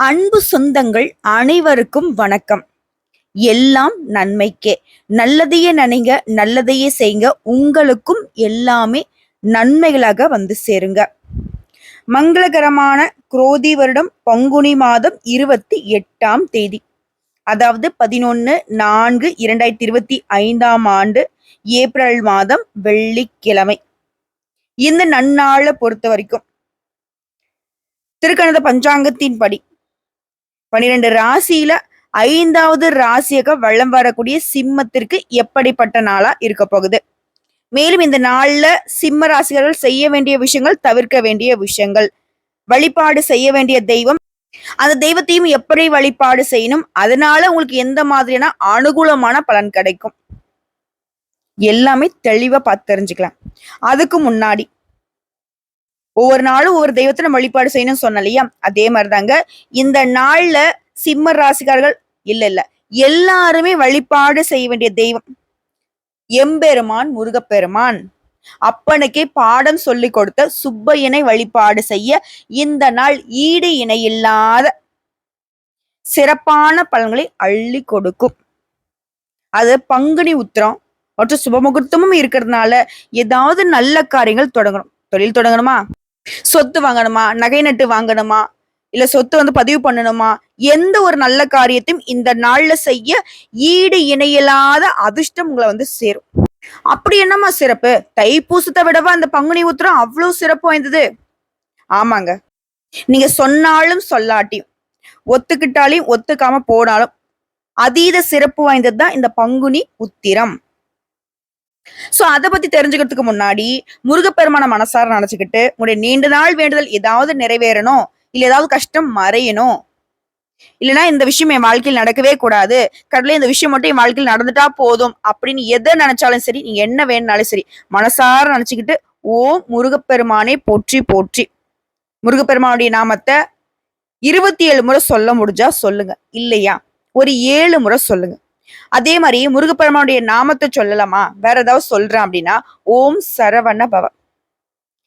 அன்பு சொந்தங்கள் அனைவருக்கும் வணக்கம். எல்லாம் நன்மைக்கே. நல்லதையே நினைங்க நல்லதையே செய்யுங்க. உங்களுக்கும் எல்லாமே நன்மைகளாக வந்து சேருங்க. மங்களகரமான குரோதி வருடம் பங்குனி மாதம் இருபத்தி எட்டாம் தேதி. அதாவது பதினொன்று நான்கு இரண்டாயிரத்தி இருபத்தி ஐந்தாம் ஆண்டு ஏப்ரல் மாதம் வெள்ளிக்கிழமை. இந்த நன்னாளை பொறுத்த வரைக்கும். திருக்கணத பஞ்சாங்கத்தின் படி பனிரெண்டு ராசியில ஐந்தாவது ராசியாக வள்ளம் வரக்கூடிய சிம்மத்திற்கு எப்படிப்பட்ட நாளா இருக்க போகுது? மேலும் இந்த நாள்ல சிம்ம ராசிகர்கள் செய்ய வேண்டிய விஷயங்கள் தவிர்க்க வேண்டிய விஷயங்கள். வழிபாடு செய்ய வேண்டிய தெய்வம். அந்த தெய்வத்தையும் எப்படி வழிபாடு செய்யணும்? அதனால உங்களுக்கு எந்த மாதிரியான அனுகூலமான பலன் கிடைக்கும்? எல்லாமே தெளிவா பார்த்து தெரிஞ்சுக்கலாம். அதுக்கு முன்னாடி ஒவ்வொரு நாளும் ஒவ்வொரு தெய்வத்தை நம்ம வழிபாடு செய்யணும்னு சொன்னோம் இல்லையா? அதே மாதிரிதாங்க. இந்த நாள்ல சிம்ம ராசிக்காரர்கள் இல்ல இல்ல. எல்லாருமே வழிபாடு செய்ய வேண்டிய தெய்வம். எம்பெருமான் முருகப்பெருமான். அப்பனுக்கே பாடம் சொல்லி கொடுத்த சுப்பையனை வழிபாடு செய்ய இந்த நாள் ஈடு இணையில்லாத சிறப்பான பலன்களை அள்ளி கொடுக்கும். அது பங்குனி உத்திரம் மற்றும் சுபமுகூர்த்தமும் இருக்கிறதுனால ஏதாவது நல்ல காரியங்கள் தொடங்கணும். தொழில் தொடங்கணுமா? சொத்து வாங்கணுமா? நகை நட்டு வாங்கணுமா? இல்ல சொத்து வந்து பதிவு பண்ணணுமா? எந்த ஒரு நல்ல காரியத்தையும் இந்த நாள்ல செய்ய ஈடு இணையில்லாத அதிர்ஷ்டம் உங்களை வந்து சேரும். அப்படி என்னம்மா சிறப்பு? தைப்பூசத்தை விடவா அந்த பங்குனி உத்திரம் அவ்வளவு சிறப்பு வாய்ந்தது. ஆமாங்க. நீங்க சொன்னாலும் சொல்லாட்டியும் ஒத்துக்கிட்டாலையும் ஒத்துக்காம போனாலும் அதீத சிறப்பு வாய்ந்தது தான் இந்த பங்குனி உத்திரம். சோ அதை பத்தி தெரிஞ்சுக்கிறதுக்கு முன்னாடி முருகப்பெருமான மனசார நினைச்சுக்கிட்டு உங்களுடைய நீண்ட நாள் வேண்டுதல் ஏதாவது நிறைவேறணும் இல்ல ஏதாவது கஷ்டம் மறையணும். இல்லைன்னா இந்த விஷயம் என் வாழ்க்கையில் நடக்கவே கூடாது. கடவுளே இந்த விஷயம் மட்டும் என் வாழ்க்கையில் நடந்துட்டா போதும். அப்படின்னு எதை நினைச்சாலும் சரி நீங்க என்ன வேணும்னாலும் சரி மனசார நினைச்சுக்கிட்டு ஓம் முருகப்பெருமானை போற்றி போற்றி. முருகப்பெருமானுடைய நாமத்தை இருபத்தி ஏழு முறை சொல்ல முடிஞ்சா சொல்லுங்க. இல்லையா? ஒரு ஏழு முறை சொல்லுங்க. அதே மாதிரி முருகப்பெருமானுடைய நாமத்தை சொல்லலாமா? வேற ஏதாவது சொல்றேன் அப்படின்னா ஓம் சரவண பவ.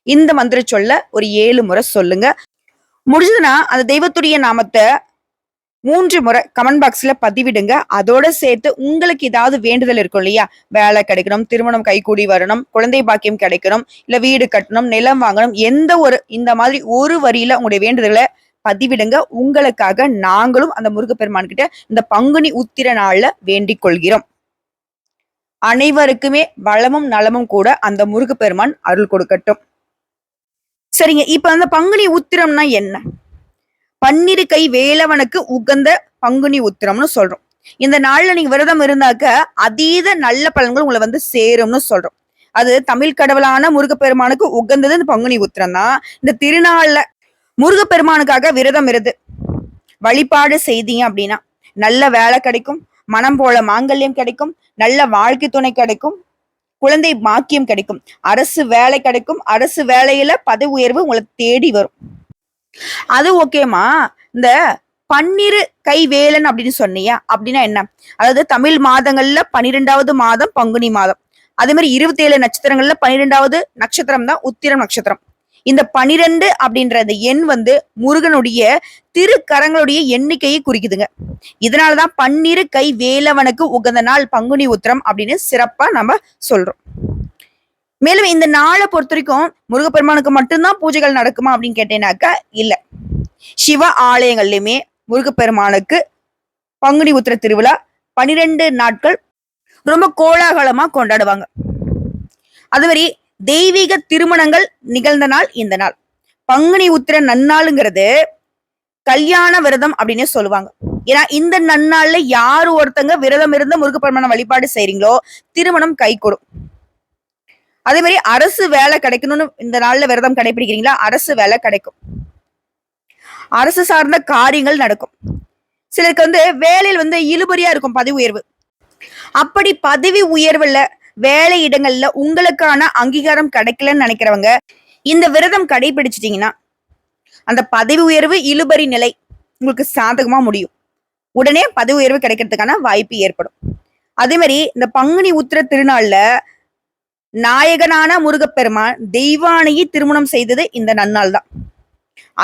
இந்த மந்திர சொல்ல ஒரு ஏழு முறை சொல்லுங்க. முடிஞ்சதுன்னா அந்த தெய்வத்துடைய நாமத்தை மூன்று முறை கமெண்ட் பாக்ஸ்ல பதிவிடுங்க. அதோட சேர்த்து உங்களுக்கு ஏதாவது வேண்டுதல் இருக்கும் இல்லையா? வேலை கிடைக்கணும் திருமணம் கைகூடி வரணும் குழந்தை பாக்கியம் கிடைக்கணும் இல்ல வீடு கட்டணும் நிலம் வாங்கணும் எந்த ஒரு இந்த மாதிரி ஒரு வரியில உங்களுடைய வேண்டுதலை பதிவிடுங்க. உங்களுக்காக நாங்களும் அந்த முருகப்பெருமான் கிட்ட இந்த பங்குனி உத்திர நாள்ல வேண்டிக் கொள்கிறோம். அனைவருக்குமே வளமும் நலமும் கூட அந்த முருகப்பெருமான் அருள் கொடுக்கட்டும். சரிங்க. இப்ப அந்த பங்குனி உத்திரம்னா என்ன? பன்னிரு கை வேலவனுக்கு உகந்த பங்குனி உத்திரம்னு சொல்றோம். இந்த நாள்ல நீங்க விரதம் இருந்தாக்க அதீத நல்ல பலன்கள் உங்களை வந்து சேரும்னு சொல்றோம். அது தமிழ் கடவுளான முருகப்பெருமானுக்கு உகந்தது இந்த பங்குனி உத்திரம் தான் இந்த திருநாள்ல முருகப்பெருமானுக்காக விரதம் இருது வழிபாடு செய்தீங்க அப்படின்னா நல்ல வேலை கிடைக்கும். மனம் போல மாங்கல்யம் கிடைக்கும். நல்ல வாழ்க்கை துணை கிடைக்கும். குழந்தை பாக்கியம் கிடைக்கும். அரசு வேலை கிடைக்கும். அரசு வேலையில பதவி உயர்வு உங்களை தேடி வரும். அது ஓகேமா இந்த பன்னிரு கை வேலன் அப்படின்னு சொன்னியா அப்படின்னா என்ன? அதாவது தமிழ் மாதங்கள்ல பன்னிரெண்டாவது மாதம் பங்குனி மாதம். அதே மாதிரி இருபத்தி ஏழு நட்சத்திரங்கள்ல பன்னிரெண்டாவது நட்சத்திரம் தான் உத்திரம் நட்சத்திரம். இந்த பனிரெண்டு அப்படின்ற அந்த எண் வந்து முருகனுடைய திருக்கரங்களுடைய எண்ணிக்கையை குறிக்குதுங்க. இதனாலதான் பன்னிரு கை வேலவனுக்கு உகந்த நாள் பங்குனி உத்திரம் அப்படின்னு சிறப்பா நம்ம சொல்றோம். மேலும் இந்த நாளை பொறுத்த வரைக்கும் முருகப்பெருமானுக்கு மட்டும்தான் பூஜைகள் நடக்குமா அப்படின்னு கேட்டேனாக்கா இல்ல. சிவ ஆலயங்கள்லயுமே முருகப்பெருமானுக்கு பங்குனி உத்திர திருவிழா பனிரெண்டு நாட்கள் ரொம்ப கோலாகலமா கொண்டாடுவாங்க. அது மாதிரி தெய்வீக திருமணங்கள் நிகழ்ந்த நாள் இந்த நாள். பங்குனி உத்திர நன்னாளுங்கிறது கல்யாண விரதம் அப்படின்னு சொல்லுவாங்க. ஏன்னா இந்த நன்னாள்ல யாரு ஒருத்தங்க விரதம் இருந்த முருகப்பெருமான வழிபாடு செய்றீங்களோ திருமணம் கை கொடும் அதே மாதிரி அரசு வேலை கிடைக்கணும்னு இந்த நாள்ல விரதம் கடைபிடிக்கிறீங்களா அரசு வேலை கிடைக்கும். அரசு சார்ந்த காரியங்கள் நடக்கும். சிலருக்கு வந்து வேலையில் வந்து இழுபறியா இருக்கும் பதவி உயர்வு. அப்படி பதவி உயர்வுல வேலை இடங்கள்ல உங்களுக்கான அங்கீகாரம் கிடைக்கலன்னு நினைக்கிறவங்க இந்த விரதம் கடைபிடிச்சிட்டீங்கன்னா அந்த பதவி உயர்வு இழுபறி நிலை உங்களுக்கு சாதகமா முடியும். உடனே பதவி உயர்வு கிடைக்கிறதுக்கான வாய்ப்பு ஏற்படும். அதே மாதிரி இந்த பங்குனி உத்திர திருநாள்ல நாயகனான முருகப்பெருமான் தெய்வானையை திருமணம் செய்தது இந்த நன்னாள் தான்.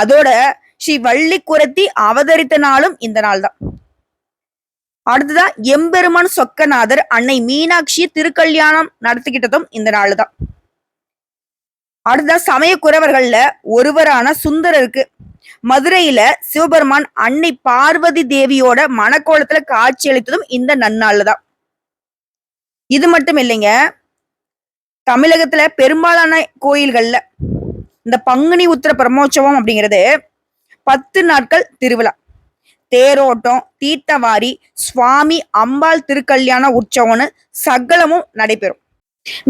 அதோட ஸ்ரீ வள்ளி குரத்தி அவதரித்த நாளும் இந்த நாள் தான். அடுத்ததான் எம்பெருமான் சொக்கநாதர் அன்னை மீனாட்சி திருக்கல்யாணம் நடத்திக்கிட்டதும் இந்த நாள் தான் அடுத்ததான் சமய குறவர்கள்ல ஒருவரான சுந்தரருக்கு மதுரையில சிவபெருமான் அன்னை பார்வதி தேவியோட மணக்கோலத்துல காட்சி அளித்ததும் இந்த நன்னாள் தான் இது மட்டும் இல்லைங்க தமிழகத்துல பெரும்பாலான கோயில்கள்ல இந்த பங்குனி உத்திர பிரம்மோற்சவம் அப்படிங்கிறது பத்து நாட்கள் திருவிழா. தேரோட்டம் தீர்த்தவாரி சுவாமி அம்பாள் திருக்கல்யாண உற்சவம்னு சகலமும் நடைபெறும்.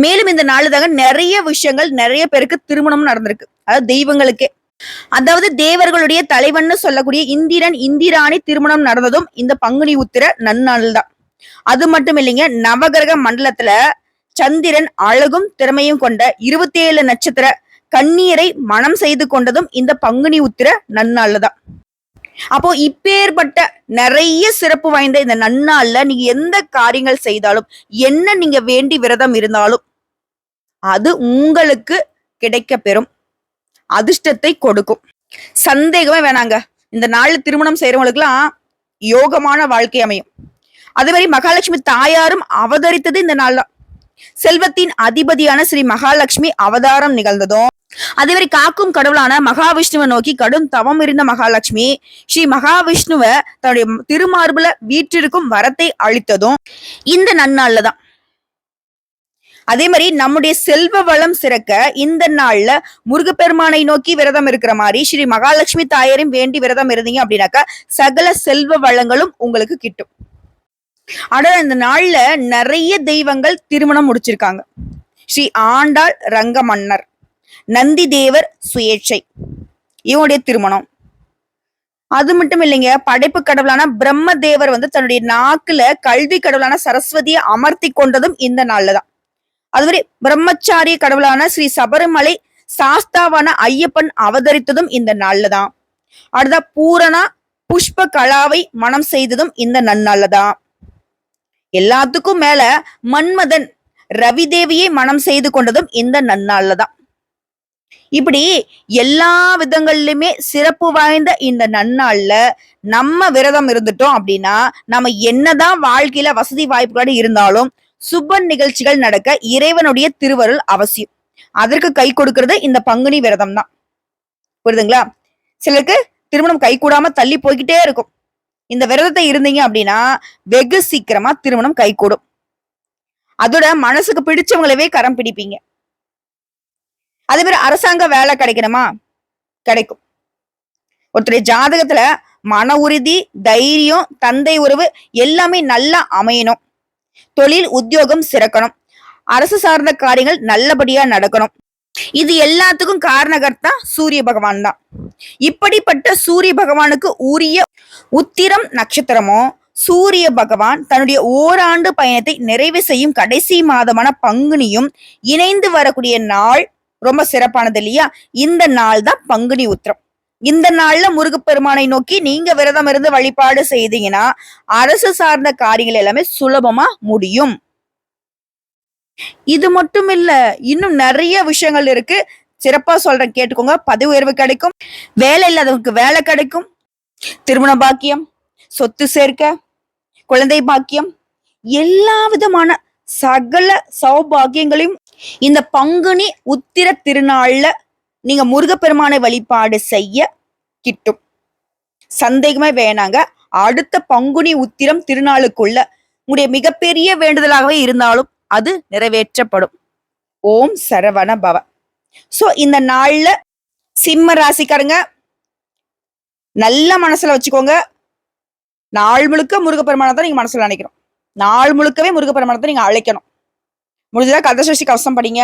மேலும் இந்த நாளுதாக நிறைய விஷயங்கள் நிறைய பேருக்கு திருமணம் நடந்திருக்கு. அதாவது தெய்வங்களுக்கே. அதாவது தேவர்களுடைய தலைவன் சொல்லக்கூடிய இந்திரன் இந்திராணி திருமணம் நடந்ததும் இந்த பங்குனி உத்திர நன்னாள் தான் அது மட்டும் இல்லைங்க நவகிரக மண்டலத்துல சந்திரன் அழகும் திறமையும் கொண்ட இருபத்தி ஏழு நட்சத்திர கண்ணீரை மனம் செய்து கொண்டதும் இந்த பங்குனி உத்திர நன்னாள் தான் அப்போ இப்பேற்பட்ட நிறைய சிறப்பு வாய்ந்த இந்த நன்னாள்ல நீங்க எந்த காரியங்கள் செய்தாலும் என்ன நீங்க வேண்டி விரதம் இருந்தாலும் அது உங்களுக்கு கிடைக்க பெறும் அதிர்ஷ்டத்தை கொடுக்கும். சந்தேகமே வேணாங்க. இந்த நாள்ல திருமணம் செய்யறவங்களுக்குலாம் யோகமான வாழ்க்கை அமையும். அதே மாதிரி மகாலட்சுமி தாயாரும் அவதரித்தது இந்த நாள் தான் செல்வத்தின் அதிபதியான ஸ்ரீ மகாலட்சுமி அவதாரம் நிகழ்ந்ததும் அதே மாதிரி காக்கும் கடவுளான மகாவிஷ்ணுவை நோக்கி கடும் தவம் இருந்த மகாலட்சுமி ஸ்ரீ மகாவிஷ்ணுவை தன்னுடைய திருமார்புல வீற்றிருக்கும் வரத்தை அளித்ததும் இந்த நன்னாள்ல தான் அதே மாதிரி நம்முடைய செல்வ வளம் சிறக்க இந்த நாள்ல முருகப்பெருமானை நோக்கி விரதம் இருக்கிற மாதிரி ஸ்ரீ மகாலட்சுமி தாயரையும் வேண்டி விரதம் இருந்தீங்க அப்படின்னாக்கா சகல செல்வ வளங்களும் உங்களுக்கு கிட்டும். ஆனா இந்த நாள்ல நிறைய தெய்வங்கள் திருமணம் முடிச்சிருக்காங்க. ஸ்ரீ ஆண்டாள் ரங்க மன்னர் நந்தி தேவர் சுயேட்சை. இவனுடைய திருமணம். அது மட்டும் இல்லைங்க படைப்பு கடவுளான பிரம்ம தேவர் வந்து தன்னுடைய நாக்குல கல்வி கடவுளான சரஸ்வதியை அமர்த்தி கொண்டதும் இந்த நாள்ல தான். அதுவரை பிரம்மச்சாரிய கடவுளான ஸ்ரீ சபரிமலை சாஸ்தாவான ஐயப்பன் அவதரித்ததும் இந்த நாள்ல தான். அடுத்த பூரணா புஷ்ப கலாவை மனம் செய்ததும் இந்த நன்னாள்ல தான். எல்லாத்துக்கும் மேல மன்மதன் ரவிதேவியை மனம் செய்து கொண்டதும் இந்த நன்னாள்ல தான். இப்படி எல்லா விதங்கள்லயுமே சிறப்பு வாய்ந்த இந்த நன்னாள்ல நம்ம விரதம் இருந்துட்டோம் அப்படின்னா நம்ம என்னதான் வாழ்க்கையில வசதி வாய்ப்புகளோடு இருந்தாலும் சுப நிகழ்ச்சிகள் நடக்க இறைவனுடைய திருவருள் அவசியம். அதற்கு கை கொடுக்கறது இந்த பங்குனி விரதம் தான். புரியுதுங்களா? சிலருக்கு திருமணம் கை கூடாம தள்ளி போய்கிட்டே இருக்கும். இந்த விரதத்தை இருந்தீங்க அப்படின்னா வெகு சீக்கிரமா திருமணம் கை கூடும். அதோட மனசுக்கு பிடிச்சவங்களவே கரம் பிடிப்பீங்க. அதே மாதிரி அரசாங்க வேலை கிடைக்கணுமா? கிடைக்கும். ஒருத்தருடைய ஜாதகத்துல மன உறுதி தைரியம் தந்தை உறவு எல்லாமே நல்லா அமையணும். தொழில் உத்தியோகம் சிறக்கணும். அரசு சார்ந்த காரியங்கள் நல்லபடியா நடக்கணும். இது எல்லாத்துக்கும் காரணகர்த்தா சூரிய பகவான் தான். இப்படிப்பட்ட சூரிய பகவானுக்கு உரிய உத்திரம் நட்சத்திரமோ சூரிய பகவான் தன்னுடைய ஓராண்டு பயணத்தை நிறைவு செய்யும் கடைசி மாதமான பங்குனியும் இணைந்து வரக்கூடிய நாள் ரொம்ப சிறப்பானது இல்லையா? இந்த நாள் தான் பங்குனி உத்திரம். இந்த நாள்ல முருகப்பெருமானை நோக்கி நீங்க விரதம் இருந்து வழிபாடு செய்தீங்கன்னா அரசு சார்ந்த காரியங்கள் எல்லாமே சுலபமா முடியும். இது மட்டும் இல்ல இன்னும் நிறைய விஷயங்கள் இருக்கு. சிறப்பா சொல்றேன் கேட்டுக்கோங்க. பதவி உயர்வு கிடைக்கும். வேலை இல்லாதவங்களுக்கு வேலை கிடைக்கும். திருமண பாக்கியம் சொத்து சேர்க்க குழந்தை பாக்கியம் எல்லா விதமான சகல சௌபாகியங்களையும் இந்த பங்குனி உத்திர திருநாள்ல நீங்க முருகப்பெருமானை வழிபாடு செய்ய கிட்டும். சந்தேகமே வேணாங்க. அடுத்த பங்குனி உத்திரம் திருநாளுக்குள்ள உங்களுடைய மிகப்பெரிய வேண்டுதலாகவே இருந்தாலும் அது நிறைவேற்றப்படும். ஓம் சரவண பவ. சோ இந்த நாள்ல சிம்ம ராசிக்காரங்க நல்ல மனசுல வச்சுக்கோங்க. நாள் முழுக்க முருகப்பெருமானை தான் நீங்க மனசுல நினைக்கணும். நாள் முழுக்கவே முருகப்பெருமானத்தை நீங்க அழைக்கணும். முடிஞ்சதா? கந்தசஷ்டி கவசம் படிங்க.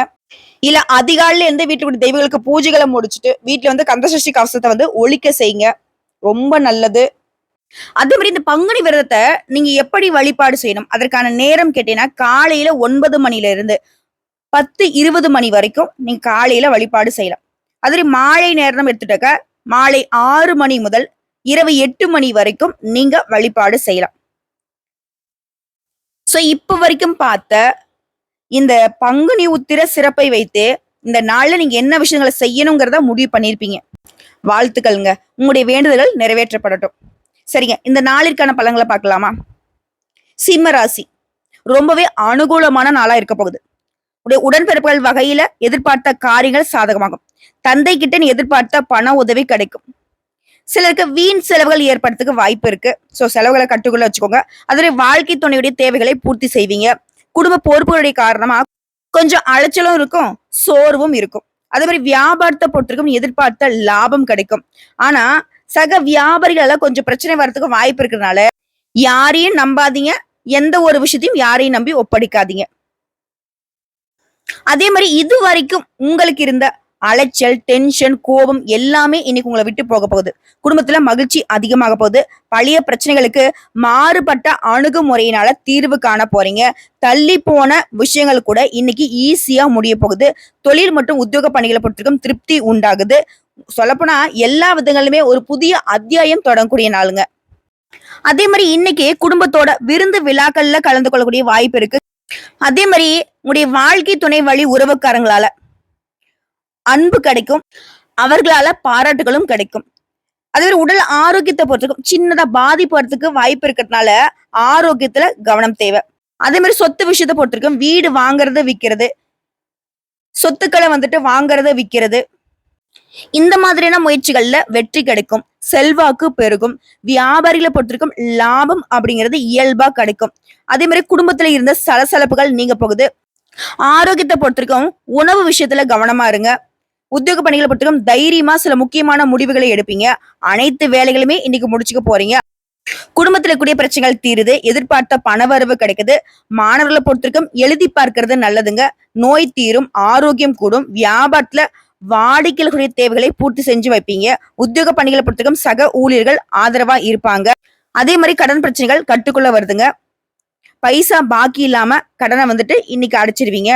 இல்ல அதிகாலையில எந்த வீட்டுக்கு தெய்வங்களுக்கு பூஜைகளை முடிச்சுட்டு வீட்டுல வந்து கந்தசஷ்டி கவசத்தை வந்து ஒழிக்க செய்யுங்க. ரொம்ப நல்லது. அதே மாதிரி இந்த பங்குனி விரதத்தை நீங்க எப்படி வழிபாடு செய்யணும்? அதற்கான நேரம் கேட்டீங்கன்னா காலையில ஒன்பது மணில இருந்து பத்து இருபது மணி வரைக்கும் நீங்க காலையில வழிபாடு செய்யலாம். அதே மாலை நேரம் எடுத்துட்டாக்க மாலை ஆறு மணி முதல் இரவு எட்டு மணி வரைக்கும் நீங்க வழிபாடு செய்யலாம். சோ இப்ப வரைக்கும் பார்த்த இந்த பங்குனி உத்திர சிறப்பை வைத்து இந்த நாள்ல நீங்க என்ன விஷயங்களை செய்யணுங்கிறத முடிவு பண்ணிருப்பீங்க வாழ்த்துக்கள்ங்க. உங்களுடைய வேண்டுதல்கள் நிறைவேற்றப்படட்டும். சரிங்க. இந்த நாளிற்கான பலன்களை பார்க்கலாமா? சிம்ம ராசி. ரொம்பவே அனுகூலமான நாளா இருக்க போகுது. உடைய உடன்பிறப்புகள் வகையில எதிர்பார்த்த காரியங்கள் சாதகமாகும். தந்தை கிட்ட நீ எதிர்பார்த்த பண உதவி கிடைக்கும். சிலருக்கு வீண் செலவுகள் ஏற்படுறதுக்கு வாய்ப்பு இருக்கு. ஸோ செலவுகளை கட்டுக்குள்ள வச்சுக்கோங்க. அதனுடைய வாழ்க்கை துணையுடைய தேவைகளை பூர்த்தி செய்வீங்க. குடும்ப பொறுப்புகளுடைய காரணமா கொஞ்சம் அலைச்சலும் இருக்கும் சோர்வும் இருக்கும். அதே மாதிரி வியாபாரத்தை பொறுத்திருக்கும் எதிர்பார்த்த லாபம் கிடைக்கும். ஆனா சக வியாபாரிகளால கொஞ்சம் பிரச்சனை வர்றதுக்கு வாய்ப்பு இருக்கிறதுனால யாரையும் நம்பாதீங்க. எந்த ஒரு விஷயத்தையும் யாரையும் நம்பி ஒப்படைக்காதீங்க. அதே மாதிரி இது வரைக்கும் உங்களுக்கு இருந்த அலைச்சல் டென்ஷன் கோபம் எல்லாமே இன்னைக்கு உங்களை விட்டு போக போகுது. குடும்பத்துல மகிழ்ச்சி அதிகமாக போகுது. பழைய பிரச்சனைகளுக்கு மாறுபட்ட அணுகுமுறையினால தீர்வு காண போறீங்க. தள்ளி போன விஷயங்கள் கூட இன்னைக்கு ஈஸியா முடிய போகுது. தொழில் மற்றும் உத்தியோக பணிகளை பொறுத்திருக்கும் திருப்தி உண்டாகுது. சொல்லப்போனா எல்லா விதங்களுமே ஒரு புதிய அத்தியாயம் தொடங்கக்கூடிய நாளுங்க. அதே மாதிரி இன்னைக்கு குடும்பத்தோட விருந்து விழாக்கள்ல கலந்து கொள்ளக்கூடிய வாய்ப்பு இருக்கு. அதே மாதிரி உங்களுடைய வாழ்க்கை துணை வழி உறவுக்காரங்களால அன்பு கிடைக்கும். அவர்களால பாராட்டுகளும் கிடைக்கும். அதே மாதிரி உடல் ஆரோக்கியத்தை பொறுத்துக்கும் சின்னதா பாதிப்படுறதுக்கு வாய்ப்பு இருக்கிறதுனால ஆரோக்கியத்துல கவனம் தேவை. அதே மாதிரி சொத்து விஷயத்தை பொறுத்திருக்கும் வீடு வாங்குறது விற்கிறது சொத்துக்களை வந்துட்டு வாங்குறது விற்கிறது இந்த மாதிரியான முயற்சிகள்ல வெற்றி கிடைக்கும். செல்வாக்கு பெருகும். வியாபாரிகளை பொறுத்திருக்கும் லாபம் அப்படிங்கிறது இயல்பா கிடைக்கும். அதே மாதிரி குடும்பத்துல இருந்த சலசலப்புகள் நீங்க போகுது. ஆரோக்கியத்தை பொறுத்திருக்கும் உணவு விஷயத்துல கவனமா இருங்க. உத்தியோக பணிகளை பொறுத்திருக்கும் தைரியமா சில முக்கியமான முடிவுகளை எடுப்பீங்க. அனைத்து வேலைகளுமே இன்னைக்கு முடிச்சுக்க போறீங்க. குடும்பத்துல கூடிய பிரச்சனைகள் தீருது. எதிர்பார்த்த பணவரவு கிடைக்குது. மாணவர்களை பொறுத்திருக்கும் எழுதி பார்க்கறது நல்லதுங்க. நோய் தீரும் ஆரோக்கியம் கூடும். வியாபாரத்துல வாடிக்கையாளர்களுடைய தேவைகளை பூர்த்தி செஞ்சு வைப்பீங்க. உத்தியோக பணிகளை பொறுத்திருக்கும் சக ஊழியர்கள் ஆதரவா இருப்பாங்க. அதே மாதிரி கடன் பிரச்சனைகள் கட்டுக்குள்ள வருதுங்க. பைசா பாக்கி இல்லாம கடனை வந்துட்டு இன்னைக்கு அடைச்சிருவீங்க.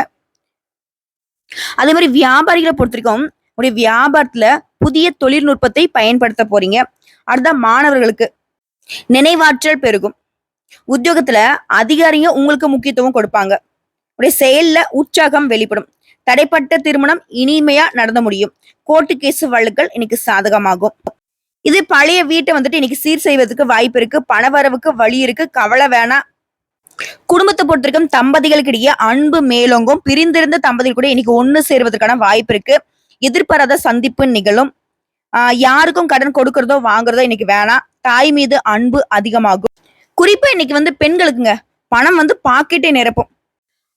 அதே மாதிரி வியாபாரிகளை பொறுத்திருக்கும் உங்களுடைய வியாபாரத்துல புதிய தொழில்நுட்பத்தை பயன்படுத்த போறீங்க. அடுத்த மாணவர்களுக்கு நினைவாற்றல் பெருகும். உத்தியோகத்துல அதிகாரிங்க உங்களுக்கு முக்கியத்துவம் கொடுப்பாங்க. உடைய செயல்ல உற்சாகம் வெளிப்படும். தடைப்பட்ட திருமணம் இனிமையா நடந்த முடியும். கோர்ட்டு கேஸ் வழக்குகள் இன்னைக்கு சாதகமாகும். இது பழைய வீட்டை வந்துட்டு இன்னைக்கு சீர் செய்வதற்கு வாய்ப்பு இருக்கு. பணவரவுக்கு வழி இருக்கு. கவலை வேணாம். குடும்பத்தை பொறுத்திருக்கும் தம்பதிகளுக்கு இடையே அன்பு மேலோங்கும். பிரிந்திருந்த தம்பதிகள் கூட இன்னைக்கு ஒண்ணு சேருவதற்கான வாய்ப்பு இருக்கு. எதிர்பாராத சந்திப்பு நிகழும். ஆஹ் யாருக்கும் கடன் கொடுக்கறதோ வாங்குறதோ இன்னைக்கு வேணாம். தாய் மீது அன்பு அதிகமாகும். குறிப்பா இன்னைக்கு வந்து பெண்களுக்குங்க பணம் வந்து பாக்கெட்டை நிரப்பும்.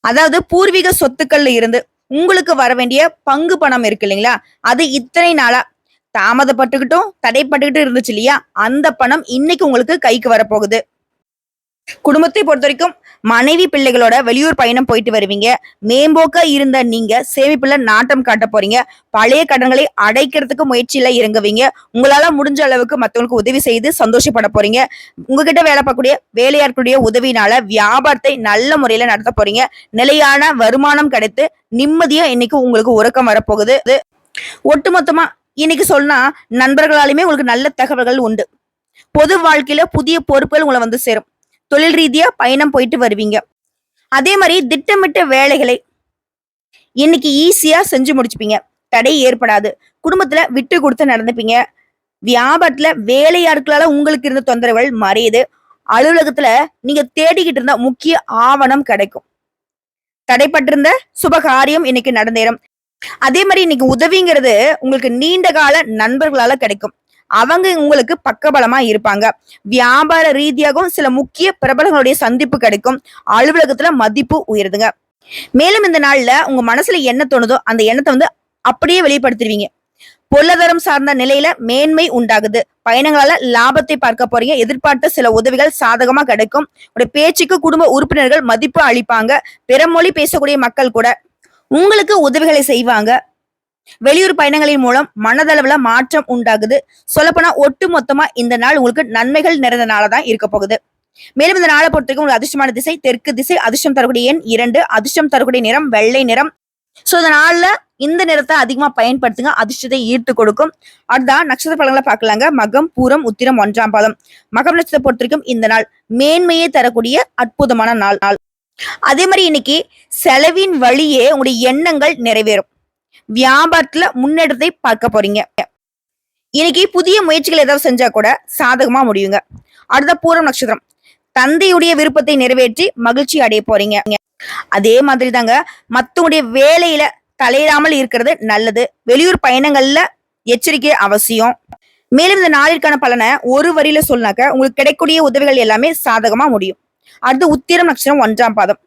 அதாவது பூர்வீக சொத்துக்கள்ல இருந்து உங்களுக்கு வர வேண்டிய பங்கு பணம் இருக்கு இல்லைங்களா? அது இத்தனை நாளா தாமதப்பட்டுக்கிட்டும் தடைப்பட்டுக்கிட்டும் இருந்துச்சு இல்லையா? அந்த பணம் இன்னைக்கு உங்களுக்கு கைக்கு வரப்போகுது. குடும்பத்தை பொறுத்த வரைக்கும் மனைவி பிள்ளைகளோட வெளியூர் பயணம் போயிட்டு வருவீங்க. மேம்போக்கா இருந்த நீங்க சேமிப்புல நாட்டம் காட்ட போறீங்க. பழைய கடன்களை அடைக்கிறதுக்கு முயற்சியில இறங்குவீங்க. உங்களால முடிஞ்ச அளவுக்கு மத்தவங்களுக்கு உதவி செய்து சந்தோஷப்பட போறீங்க. உங்ககிட்ட வேலை பார்க்கக்கூடிய வேலையாட்களுடைய உதவினால வியாபாரத்தை நல்ல முறையில நடத்த போறீங்க. நிலையான வருமானம் கிடைத்து நிம்மதியா இன்னைக்கு உங்களுக்கு உறக்கம் வரப்போகுது. ஒட்டுமொத்தமா இன்னைக்கு சொன்னா நண்பர்களாலுமே உங்களுக்கு நல்ல தகவல்கள் உண்டு. பொது வாழ்க்கையில புதிய பொறுப்புகள் உங்களை வந்து சேரும். தொழில் ரீதியா பயணம் போயிட்டு வருவீங்க. அதே மாதிரி திட்டமிட்ட வேலைகளை இன்னைக்கு ஈஸியா செஞ்சு முடிச்சுப்பீங்க. தடை ஏற்படாது. குடும்பத்துல விட்டு கொடுத்து நடந்துப்பீங்க. வியாபாரத்துல வேலையாட்களால உங்களுக்கு இருந்த தொந்தரவுகள் மறையுது. அலுவலகத்துல நீங்க தேடிக்கிட்டு இருந்த முக்கிய ஆவணம் கிடைக்கும். தடைப்பட்டிருந்த சுபகாரியம் இன்னைக்கு நடந்தேறும். அதே மாதிரி இன்னைக்கு உதவிங்கிறது உங்களுக்கு நீண்ட கால நண்பர்களால கிடைக்கும். அவங்க உங்களுக்கு பக்கபலமா இருப்பாங்க. வியாபார ரீதியாகவும் சில முக்கிய பிரபலங்களுடைய சந்திப்பு கிடைக்கும். அலுவலகத்துல மதிப்பு உயருதுங்க. மேலும் இந்த நாள்ல உங்க மனசுல என்ன தோணுதோ அந்த எண்ணத்தை வந்து அப்படியே வெளிப்படுத்திடுவீங்க. பொருளாதாரம் சார்ந்த நிலையில மேன்மை உண்டாகுது. பயணங்களால லாபத்தை பார்க்க போறீங்க. எதிர்பார்த்த சில உதவிகள் சாதகமா கிடைக்கும். உடைய பேச்சுக்கு குடும்ப உறுப்பினர்கள் மதிப்பு அளிப்பாங்க. பிறமொழி பேசக்கூடிய மக்கள் கூட உங்களுக்கு உதவிகளை செய்வாங்க. வெளியூர் பயணங்களின் மூலம் மனதளவுல மாற்றம் உண்டாகுது. சொல்லப்போனா ஒட்டு மொத்தமா இந்த நாள் உங்களுக்கு நன்மைகள் நிறைந்த நாளதான் இருக்க போகுது. மேலும் இந்த நாளை பொறுத்தவரைக்கும் உங்களுக்கு அதிர்ஷ்டமான திசை தெற்கு திசை அதிர்ஷ்டம் தரக்கூடிய எண் இரண்டு அதிர்ஷ்டம் தரக்கூடிய நிறம் வெள்ளை நிறம். சோ இந்த நாள்ல இந்த நிறத்தை அதிகமா பயன்படுத்துங்க அதிர்ஷ்டத்தை ஈர்த்து கொடுக்கும். அடுத்தா நட்சத்திர பழங்களை பார்க்கலாங்க. மகம் பூரம் உத்திரம் ஒன்றாம் பாதம். மகம் நட்சத்திரத்தை பொறுத்த வரைக்கும் இந்த நாள் மேன்மையை தரக்கூடிய அற்புதமான நாள் நாள். அதே மாதிரி இன்னைக்கு செலவின் வழியே உங்களுடைய எண்ணங்கள் நிறைவேறும். வியாபாரத்துல முன்னேற்றத்தை பார்க்க போறீங்க. இன்னைக்கு புதிய முயற்சிகள் ஏதாவது செஞ்சா கூட சாதகமா முடியுங்க. அடுத்த பூரம் நட்சத்திரம். தந்தையுடைய விருப்பத்தை நிறைவேற்றி மகிழ்ச்சி அடைய போறீங்க. அதே மாதிரி தாங்க மத்தவங்களுடைய வேலையில தலையிடாமல் இருக்கிறது நல்லது. வெளியூர் பயணங்கள்ல எச்சரிக்கை அவசியம். மேலும் இந்த நாளிற்கான பலனை ஒரு வரியில சொன்னாக்க உங்களுக்கு கிடைக்கக்கூடிய உதவிகள் எல்லாமே சாதகமா முடியும். அடுத்து உத்திரம் நட்சத்திரம் ஒன்றாம் பாதம்.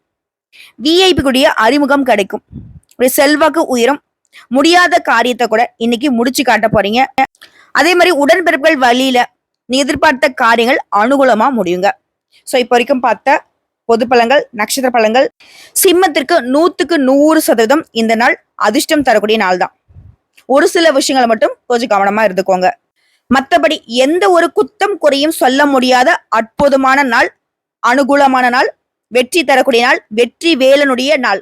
விஐபி கூடிய அறிமுகம் கிடைக்கும். ஒரு செல்வாக்கு உயரும். முடியாத காரியத்தை கூட இன்னைக்கு முடிச்சு காட்ட போறீங்க. அதே மாதிரி உடன்பிறப்புகள் வழியில நீ எதிர்பார்த்த காரியங்கள் அனுகூலமா முடியுங்க. சோ இப்போ வரைக்கும் பார்த்த பொது பழங்கள் நட்சத்திர பழங்கள் சிம்மத்திற்கு நூத்துக்கு நூறு சதவீதம் இந்த நாள் அதிர்ஷ்டம் தரக்கூடிய நாள் தான். ஒரு சில விஷயங்களை மட்டும் கொஞ்சம் கவனமா இருந்துக்கோங்க. மத்தபடி எந்த ஒரு குத்தம் குறையும் சொல்ல முடியாத அற்புதமான நாள் அனுகூலமான நாள் வெற்றி தரக்கூடிய நாள் வெற்றி வேலனுடைய நாள்.